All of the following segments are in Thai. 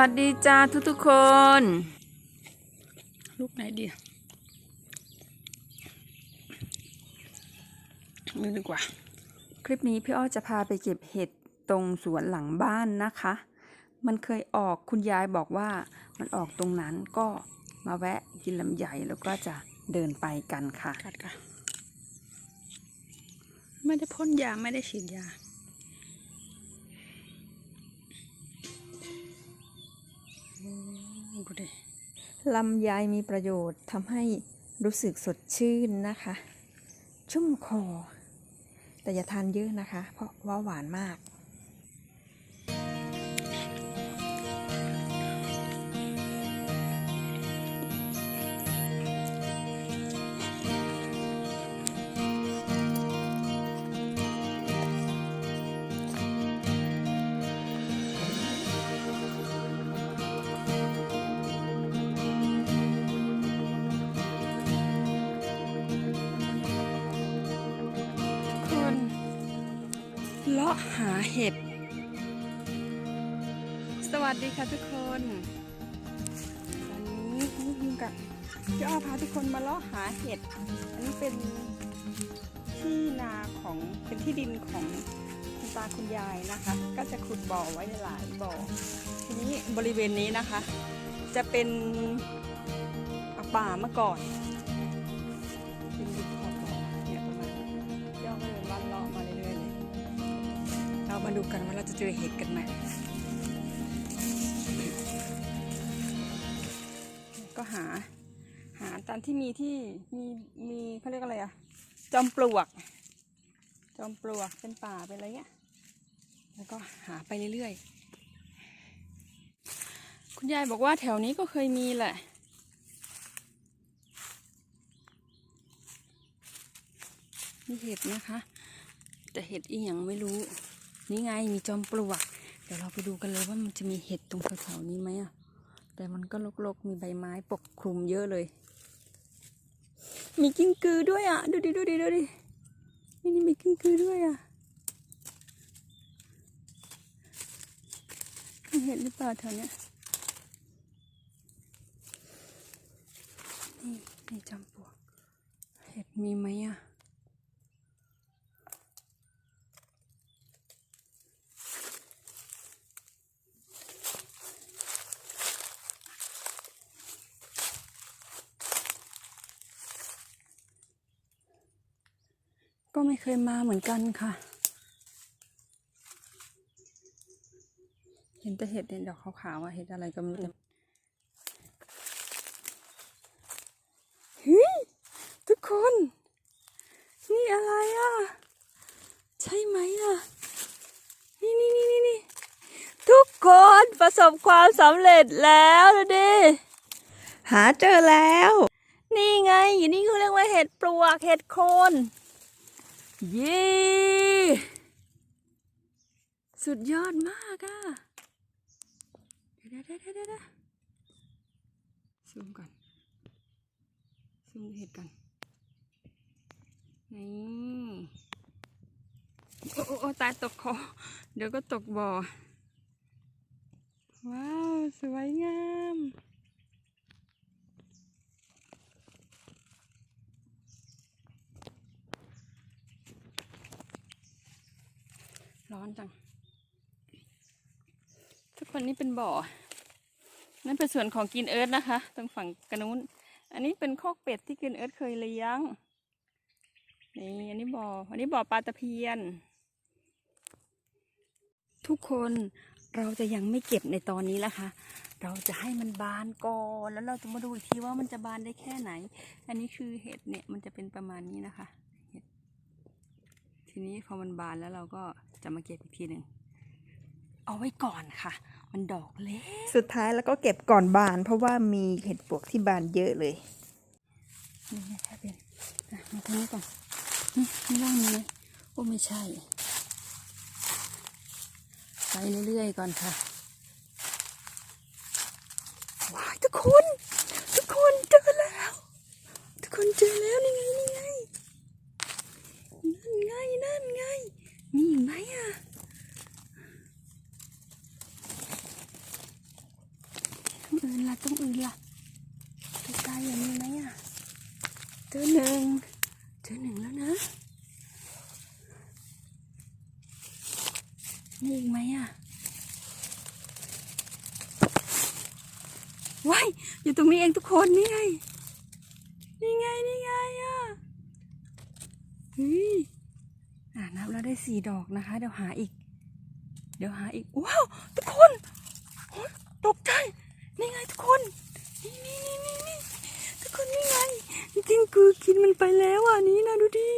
วัสดีจ้าทุกทุกๆคน ลูกไหนดีนี่ดีกว่า คลิปนี้พี่อ้อจะพาไปเก็บเห็ดตรงสวนหลังบ้านนะคะ มันเคยออกคุณยายบอกว่ามันออกตรงนั้นก็มาแวะกินลำไยแล้วก็จะเดินไปกันค่ะกัดค่ะไม่ได้พ่นยาไม่ได้ฉีดยา ดูดิลำไยมีประโยชน์ทำให้รู้สึกสดชื่นนะคะ ชุ่มคอ แต่อย่าทานเยอะนะคะ เพราะว่าหวานมาก เลาะหาเห็ด สวัสดีค่ะทุกคน วันนี้อยู่กับพี่อ้อพาทุกคนมาเลาะหาเห็ด อันนี้เป็นที่นาของเป็นที่ดินของคุณตาคุณยายนะคะ ก็จะขุดบ่อไว้หลายบ่อ ทีนี้บริเวณนี้นะคะ จะเป็นป่าเมื่อก่อน มาดูกันว่าเราจะเจอเห็ดกันไหมก็หา หาตามที่มีที่มีมีเขาเรียกอะไรอะจอมปลวก จอมปลวกเป็นป่าเป็นอะไรเงี้ยแล้วก็หาไปเรื่อยๆ คุณยายบอกว่าแถวนี้ก็เคยมีแหละมีเห็ดนะคะ แต่เห็ดอีหยังไม่รู้ นี่ไงมีจอมปลวก เดี๋ยวเราไปดูกันเลยว่ามันจะมีเห็ดตรงแถวๆนี้ไหมอะ แต่มันก็รกๆ มีใบไม้ปกคลุมเยอะเลย มีกิ้งกือด้วยอะ ดูดิดูดิดูดินี่นี่มีกิ้งกือด้วยอะมีเห็ดหรือเปล่าแถวเนี้ยนี่นี่จอมปลวกเห็ดมีไหมอะ ก็ไม่เคยมาเหมือนกันค่ะ เห็นแต่เห็ดเนี่ยดอกขาวๆอะเห็ดอะไรก็ไม่รู้เฮ้ยทุกคน นี่อะไรอะใช่ไหมอะนี่นี่นี่นี่นี่ทุกคนประสบความสำเร็จแล้วดูดิหาเจอแล้ว นี่ไงอยู่นี่เขาเรียกว่าเห็ดปลวกเห็ดโคน เย้สุดยอดมากอะเดี๋ยวเดี๋ยวเดี๋ยวเดี๋ยวเดี๋ยวซูมก่อน ซูมเห็ดกันนี่โอ้โอ้โอ้ตายตกคอ เดี๋ยวก็ตกบ่อ ว้าว สวยงาม ร้อนจัง ทุกคนนี่เป็นบ่อ นั่นเป็นส่วนของกินเอิร์ธนะคะ ตรงฝั่งกระนู้น อันนี้เป็นคอกเป็ดที่กินเอิร์ธเคยเลี้ยง นี่อันนี้บ่อ อันนี้บ่อปลาตะเพียน ทุกคนเราจะยังไม่เก็บในตอนนี้ละคะเราจะให้มันบานก่อน แล้วเราจะมาดูอีกทีว่ามันจะบานได้แค่ไหน อันนี้คือเห็ดเนี่ยมันจะเป็นประมาณนี้นะคะ เห็ด ทีนี้พอมันบานแล้วเราก็ จะมาเก็บอีกทีหนึ่งเอาไว้ก่อนค่ะ มันดอกเล็ก สุดท้ายแล้วก็เก็บก่อนบาน เพราะว่ามีเห็ดปวกที่บานเยอะเลยนี่นะคะเป็นอะมาทางนี้ก่อนนี่ข้างล่างมีไหมโอ้ไม่ใช่ ไปเรื่อยๆก่อนค่ะว้ายทุกคน ทุกคนเจอแล้ว ทุกคนเจอแล้วนี่ไงนี่ไงนั่นไงนั่นไง มีอีกไหมอะอื่นล่ะตรงอื่นล่ะใกล้ๆอย่างนี้ไหมอะเจอหนึ่งเจอหนึ่งแล้วนะนี่อีกไหมอะว้ายอยู่ตรงนี้เองทุกคนนี่ไงนี่ไงนี่ไงอะเฮ้ย นับแล้วได้สี่ดอกนะคะ เดี๋ยวหาอีก เดี๋ยวหาอีก ว้าว ทุกคนตกใจ นี่ไงทุกคน นี่นี่นี่นี่นี่ทุกคนนี่ไง จริงๆคือกินมันไปแล้วอะนี่นะดูดิ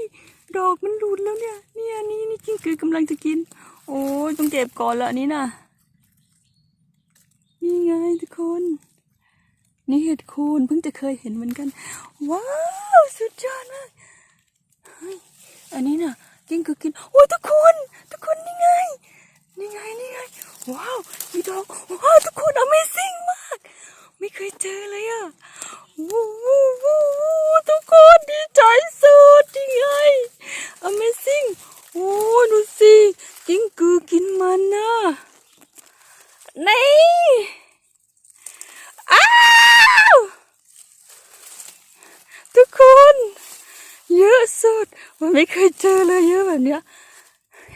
ดอกมันหลุดแล้วเนี่ย เนี่ยนี่นี่จริงคือกำลังจะกิน โอ้ยต้องเก็บก่อนละอันนี้นะนี่ไงทุกคน นี่เห็ดโคนเพิ่งจะเคยเห็นเหมือนกัน ว้าว สุดยอดมากอันนี้น่ะ จริงคือกินโอ้ยทุกคนทุกคนนี่ไงนี่ไงนี่ไงว้าวมีดอกว้าวทุกคน Amazing มาก ไม่เคยเจอเลยอะวู้วู้วู้วู้ทุกคนดีใจสุดยังไง Amazing โอ้ดูสิกิ้งกือกินมันนะนี่อ้าวทุกคน เยอะสุด มันไม่เคยเจอเลยเยอะแบบเนี้ย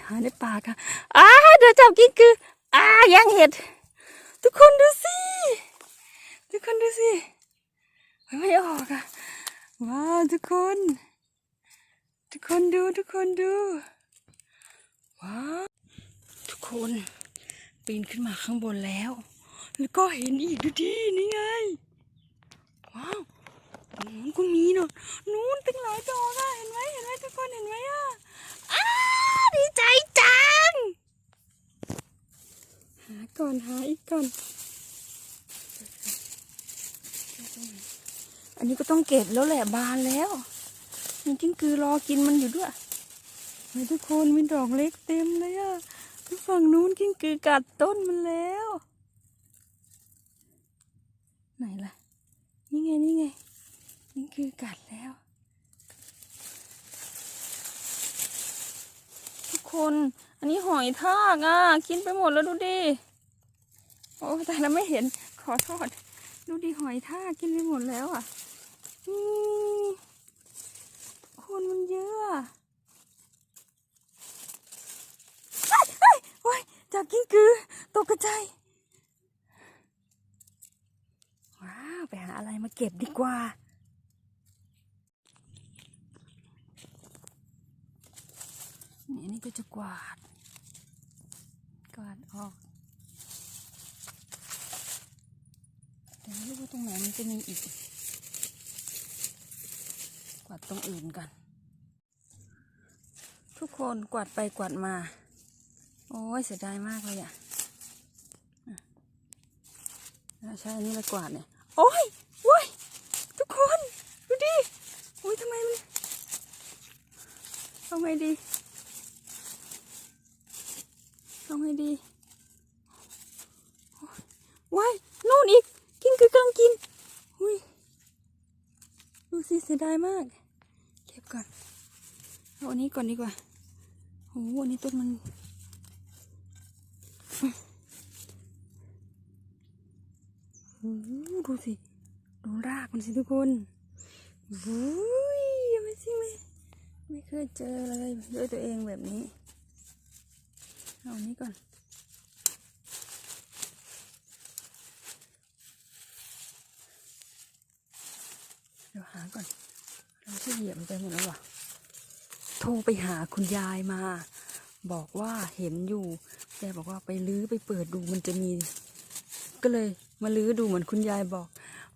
หาในป่าค่ะอ้าเดี๋ยวจับกิ้งกืออ้ายังเห็ด ทุกคนดูสิทุกคนดูสิไม่ออกอะว้าวทุกคน ทุกคนดูทุกคนดูว้าวทุกคนปีนขึ้นมาข้างบนแล้ว แล้วก็เห็นอีกดูดินี่ไงว้าว นู้นก็มีเนอะนู้นเป็นหลายดอกอะเห็นไหมเห็นไหมทุกคนเห็นไหมอะอ้าดีใจจัง หาก่อนหาอีกก่อน อันนี้ก็ต้องเก็บแล้วแหละบานแล้ว มีจิ้งกือรอกินมันอยู่ด้วยทุกคนมีดอกเล็กเต็มเลยอะทุกฝั่งนู้นกิ้งกือกัดต้นมันแล้ว ไหนล่ะ นี่ไง นี่ไง กิ้งกือกัดแล้ว ทุกคน อันนี้หอยทากอะกินไปหมดแล้วดูดิโอ้แต่เราไม่เห็นขอโทษดูดิหอยทากกินไปหมดแล้วอะอคนมันเยอะเฮ้ยเฮ้ยโอ้ยจับกิ้งกือตกกระจายว้าว ไปหาอะไรมาเก็บดีกว่า นี่นนี้ก็จะกวาด กวาดออก แต่ไม่รู้ว่าตรงไหนมันจะมีอีก กวาดตรงอื่นกัน ทุกคนกวาดไปกวาดมา โอ้ยเสียดายมากเลยอะใช่อันนี้เลยกวาดเนี่ย โอ้ยโอ้ยทุกคน ดูดิโอ้ยทำไมมันเอาไงดี เอาไงดีว้ายนู่นอีก กินคือกำลังกินอุ้ยดูสิเสียดายมาก เก็บก่อน เอาอันนี้ก่อนดีกว่าโอ้โหอันนี้ต้นมันดูสิ ดูรากมันสิทุกคนวุ้ยไม่จริงไหมไม่เคยเจอเลยด้วยตัวเองแบบนี้ เอาอันนี้ก่อน เดี๋ยวหาก่อน เราที่เหยียบมันไปหมดแล้ววะโทรไปหาคุณยายมา บอกว่าเห็นอยู่ แกบอกว่าไปลื้อไปเปิดดูมันจะมี ก็เลยมาลื้อดูเหมือนคุณยายบอก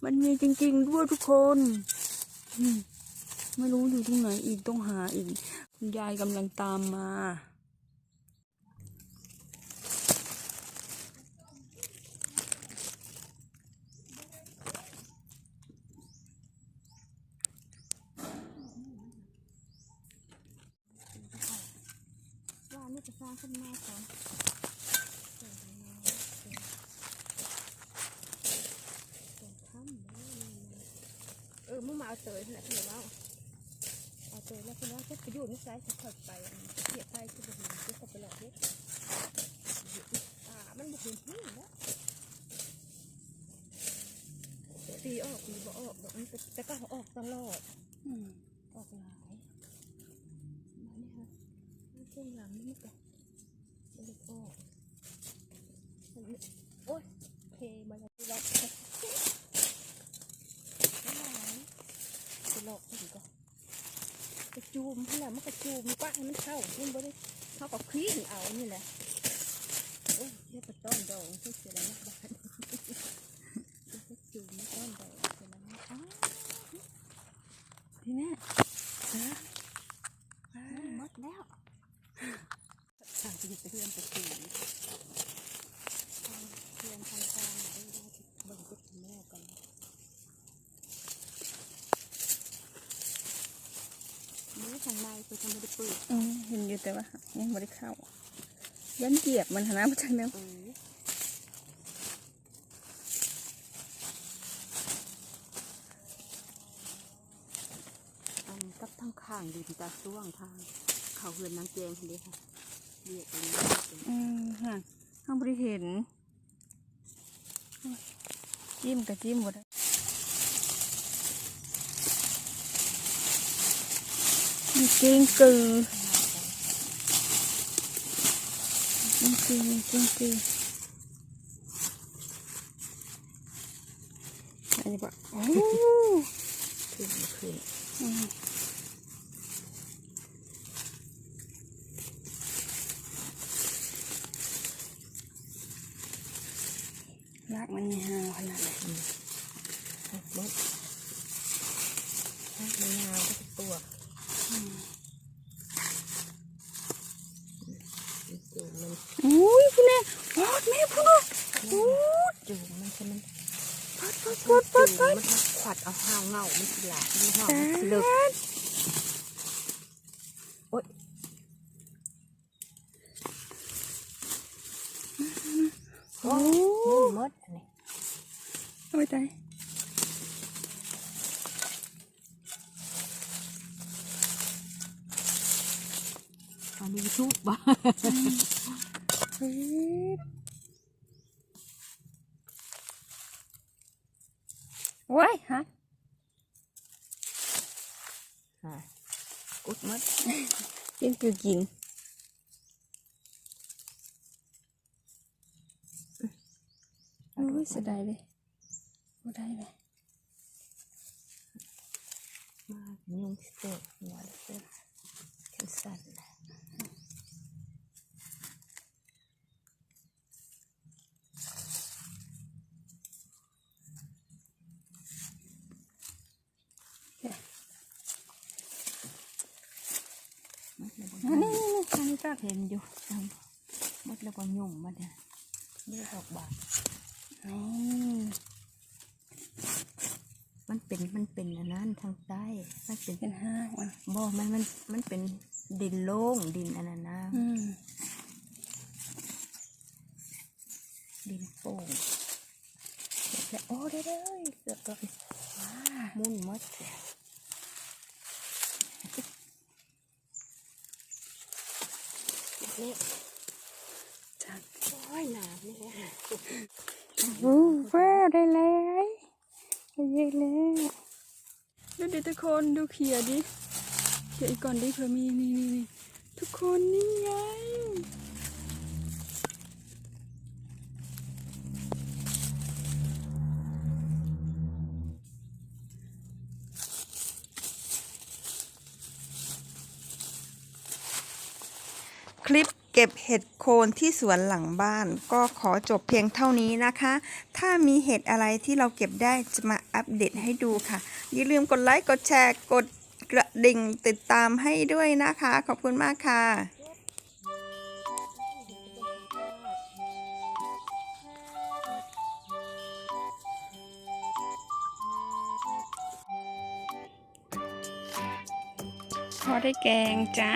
มันมีจริงๆด้วยทุกคนไม่รู้อยู่ตรงไหนอีกต้องหาอีก คุณยายกำลังตามมา ว่านี่จะสร้างขึ้นมาก่อนเออมึงมาเอาเตยนี่แหละคุณว่าเอาเตยแล้วคุณว่าจะไปอยู่ในสายจะถอดไปเกียดไปคือแบบนี้จะไปหลอกเด็กอ่ามันบุกพื้นที่แล้วปีออกปีบ่ออกดอกมันแต่ก็ออกตลอดอืมออกหลายมานี่ค่ะนี่ ช่วงหลังนี่ก็มันเลยออกอันนี้โอ๊ยเพมาแล้วล็อกไม่ไหวจะล็อกอีกก็กระจูมนี่แหละมันกระจูมปะให้มันเข้ามันบ่ได้เข้ากับคลีนเอานี่แหละโอ้ยเรียกระต้อนดองที่เสียแล้วบ้านเรียกระจูมต้อนดองเสียแล้วอ้าวพี่แม่ดแล้วทางจะหยุดไปเพื่อนไปตีเพื่อนทางการได้ได้เบิ่งจุดแม่กันมือทางในไปทำไม่ได้เปิด อืมเห็นอยู่ แต่ว่ายังไม่ได้เข้า ยันเหยียบมันหนนะมาจากแนวเอออันกับทางข้างดินตาช่วงทาง เขาเฮือนนางแจงเลยค่ะเรียกกันอืมฮะข้างบริเห็น จิ้มกับจิ้มหมดอะมีเกงกือ เกงกือมีเกงกืออันนี้ปะโอ้ขึ้นขึ้นอืมรากมันยาวขนาดไหน มดมะนาวก็ตัว จูงมัน อุ้ยพี่แน่ปอดแม่พูดอู้ จูงมันใช่ไหม ปอดปอดปอดปอดปอด มันขวัดเอาห้าวเงาไมันสิหลามันห้าวเลิกโอ๊ยโอ้มันมดอันนี้โอ้ยตายอันนี้ชุบบ้า เฮ้ย โอ้ยฮะกุดมดกินคือกินโอ้ยเสียดายเลยไม่ได้เลยมายุงสเตอร์หัวเตอร์แคนสันอันนี้นี่นี่อันนี้ก็ เห็นอยู่จำมดแล้วก็ยุ่มมาเนี่ยเลือดออกบาดนี่มันเป็นมันเป็นอันนั้นทางใต้มันเป็นเป็นห้างมันบ่มันมันมันเป็นดินโล่งดินอันนั้นนะอืมดินโป่งแล้วโอ้ได้เลยเกือบตัวว้ามุ่นมด นี่จัดโอ้ยหนามนี่แหละโอ้ฟ้ได้เลยได้เยอะเลยดูดิทุกคนดูเขียดิเขียอีกก่อนดิเผื่อมีนี่นี่ทุกคนนี่ไง ก็บเห็ดโคนที่สวนหลังบ้าน ก็ขอจบเพียงเท่านี้นะคะ ถ้ามีเห็ดอะไรที่เราเก็บได้จะมาอัปเดตให้ดูค่ะ อย่าลืมกดไลค์ กดแชร์ กดกระดิ่งติดตามให้ด้วยนะคะ ขอบคุณมากค่ะพอได้แกงจ้า